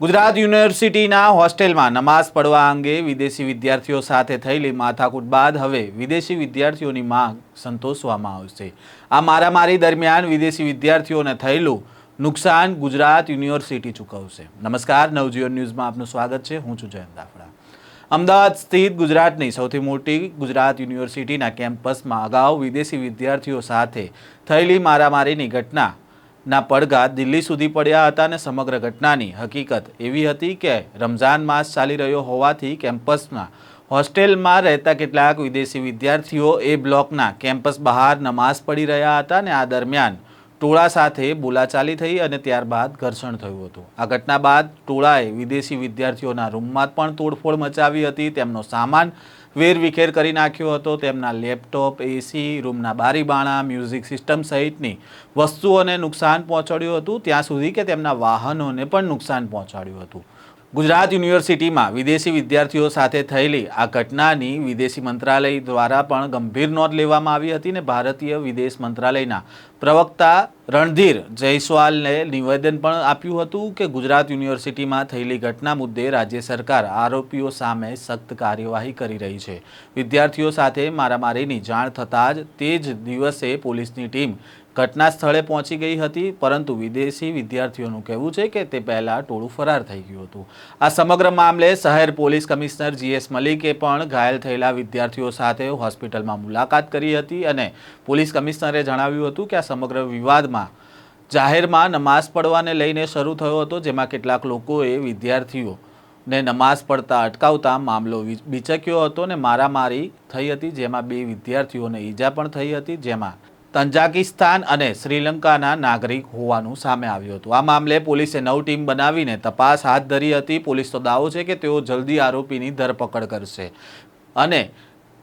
ગુજરાત યુનિવર્સિટીના હોસ્ટેલમાં નમાઝ પડવા અંગે વિદેશી વિદ્યાર્થીઓ સાથે થયેલી માથાકૂટ બાદ હવે વિદેશી વિદ્યાર્થીઓની માંગ સંતોષવામાં આવશે. આ મારામારી દરમિયાન વિદેશી વિદ્યાર્થીઓને થયેલું નુકસાન ગુજરાત યુનિવર્સિટી ચૂકવશે. નમસ્કાર, નવજીવન ન્યૂઝમાં આપનું સ્વાગત છે. હું છું જયંત દાફડા અમદાવાદ સ્થિત ગુજરાતની સૌથી મોટી ગુજરાત યુનિવર્સિટીના કેમ્પસમાં અગાઉ વિદેશી વિદ્યાર્થીઓ સાથે થયેલી મારામારીની ઘટના ના પડઘા દિલ્હી સુધી પડ્યા હતા અને સમગ્ર ઘટનાની હકીકત એવી હતી કે રમઝાન માસ ચાલી રહ્યો હોવાથી કેમ્પસના હોસ્ટેલમાં રહેતા કેટલાક વિદેશી વિદ્યાર્થીઓ એ બ્લોકના કેમ્પસ બહાર નમાઝ પડી રહ્યા હતા અને આ દરમિયાન ટોળા સાથે બોલાચાલી થઈ અને ત્યારબાદ ઘર્ષણ થયું હતું. આ ઘટના બાદ ટોળાએ વિદેશી વિદ્યાર્થીઓના રૂમમાં પણ તોડફોડ મચાવી હતી. તેમનો સામાન વેરવિખેર કરી નાખ્યો હતો. તેમના લેપટોપ, એસી, રૂમના બારીબાણા, મ્યુઝિક સિસ્ટમ સહિતની વસ્તુઓને નુકસાન પહોંચાડ્યું હતું. ત્યાં સુધી કે તેમના વાહનોને પણ નુકસાન પહોંચાડ્યું હતું. ગુજરાત યુનિવર્સિટીમાં વિદેશી વિદ્યાર્થીઓ સાથે થયેલી આ ઘટનાની વિદેશી મંત્રાલય દ્વારા પણ ગંભીર નોંધ લેવામાં આવી હતી અને ભારતીય વિદેશ મંત્રાલયના પ્રવક્તા રણધીર જયસ્વાલને નિવેદન પણ આપ્યું હતું કે ગુજરાત યુનિવર્સિટીમાં થયેલી ઘટના મુદ્દે રાજ્ય સરકાર આરોપીઓ સામે સખ્ત કાર્યવાહી કરી રહી છે. વિદ્યાર્થીઓ સાથે મારામારીની જાણ થતાં જ તે જ દિવસે પોલીસની ટીમ ઘટના સ્થળે પહોંચી ગઈ હતી, પરંતુ વિદેશી વિદ્યાર્થીઓનું કહેવું છે કે તે પહેલાં ટોળું ફરાર થઈ ગયું હતું. આ સમગ્ર મામલે શહેર પોલીસ કમિશનર જીએસ મલિકે પણ ઘાયલ થયેલા વિદ્યાર્થીઓ સાથે હોસ્પિટલમાં મુલાકાત કરી હતી અને પોલીસ કમિશનરે જણાવ્યું હતું કે આ સમગ્ર વિવાદમાં જાહેરમાં નમાઝ પડવાને લઈને શરૂ થયો હતો, જેમાં કેટલાક લોકોએ વિદ્યાર્થીઓ ને નમાઝ પડતા અટકાવતા મામલો બીચક્યો હતો ને મારામારી થઈ હતી, જેમાં બે વિદ્યાર્થીઓને ઈજા પણ થઈ હતી, જેમાં તંજાકિસ્તાન અને શ્રીલંકાના નાગરિક હોવાનું સામે આવ્યું હતું. આ મામલે પોલીસે નવ ટીમ બનાવીને તપાસ હાથ ધરી હતી. પોલીસનો દાવો છે કે તેઓ જલ્દી આરોપીની ધરપકડ કરશે. અને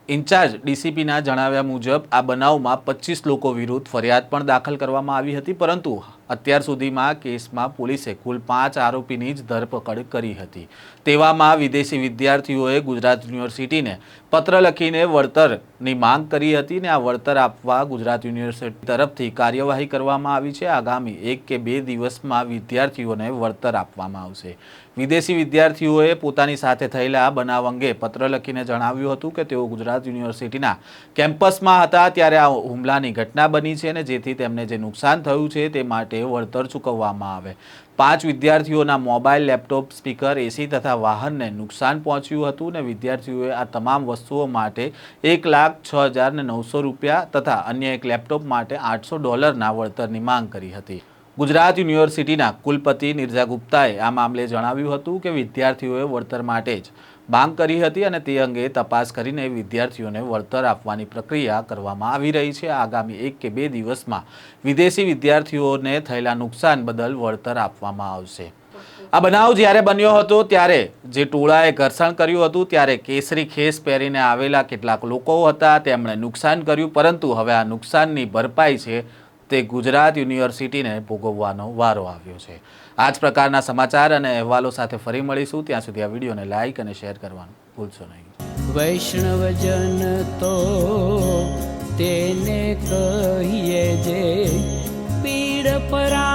ઇન્ચાર્જ ડીસીપીના જણાવ્યા મુજબ, આ બનાવમાં પચીસ લોકો વિરુદ્ધ ફરિયાદ પણ દાખલ કરવામાં આવી હતી, પરંતુ અત્યાર સુધીમાં કેસમાં પોલીસે કુલ પાંચ આરોપીની જ ધરપકડ કરી હતી. તેવામાં વિદેશી વિદ્યાર્થીઓએ ગુજરાત યુનિવર્સિટીને પત્ર લખીને વળતરની માંગ કરી હતી ને આ વળતર આપવા ગુજરાત યુનિવર્સિટી તરફથી કાર્યવાહી કરવામાં આવી છે. આગામી એક કે બે દિવસમાં વિદ્યાર્થીઓને વળતર આપવામાં આવશે. વિદેશી વિદ્યાર્થીઓએ પોતાની સાથે થયેલા બનાવ અંગે પત્ર લખીને જણાવ્યું હતું કે તેઓ ગુજરાત યુનિવર્સિટીના કેમ્પસમાં હતા ત્યારે આ હુમલાની ઘટના બની છે અને જેથી તેમને જે નુકસાન થયું છે તે માટે વળતર ચૂકવવામાં આવે. પાંચ વિદ્યાર્થીઓના મોબાઈલ, લેપટોપ, સ્પીકર, એસી તથા વાહનને નુકસાન પહોંચ્યું હતું અને વિદ્યાર્થીઓએ આ તમામ વસ્તુઓ માટે એક લાખ છ હજાર નવસો રૂપિયા તથા અન્ય એક લેપટોપ માટે આઠસો ડોલરના વળતરની માંગ કરી હતી. ગુજરાત યુનિવર્સિટીના કુલપતિ નિર્જા ગુપ્તાએ આ મામલે જણાવ્યું હતું કે વિદ્યાર્થીઓએ વળતર માટે જ માંગ કરી હતી અને તે અંગે તપાસ કરીને વિદ્યાર્થીઓને વળતર આપવાની પ્રક્રિયા કરવામાં આવી રહી છે. આગામી એક કે બે દિવસમાં વિદેશી વિદ્યાર્થીઓને થયેલા નુકસાન બદલ વળતર આપવામાં આવશે. આ બનાવ જ્યારે બન્યો હતો ત્યારે જે ટોળાએ ઘર્ષણ કર્યું હતું ત્યારે કેસરી ખેસ પહેરીને આવેલા કેટલાક લોકો હતા. તેમણે નુકસાન કર્યું પરંતુ હવે આ નુકસાનની ભરપાઈ છે તે ગુજરાત યુનિવર્સિટીને ભોગવવાનો વારો આવ્યો છે. આ જ પ્રકારના સમાચાર અને અહેવાલો સાથે ફરી મળીશું. ત્યાં સુધી આ વિડીયોને લાઇક અને શેર કરવાનું ભૂલશો નહીં. વૈષ્ણવજન તો તેને કહીએ જે પીડ પરાઈ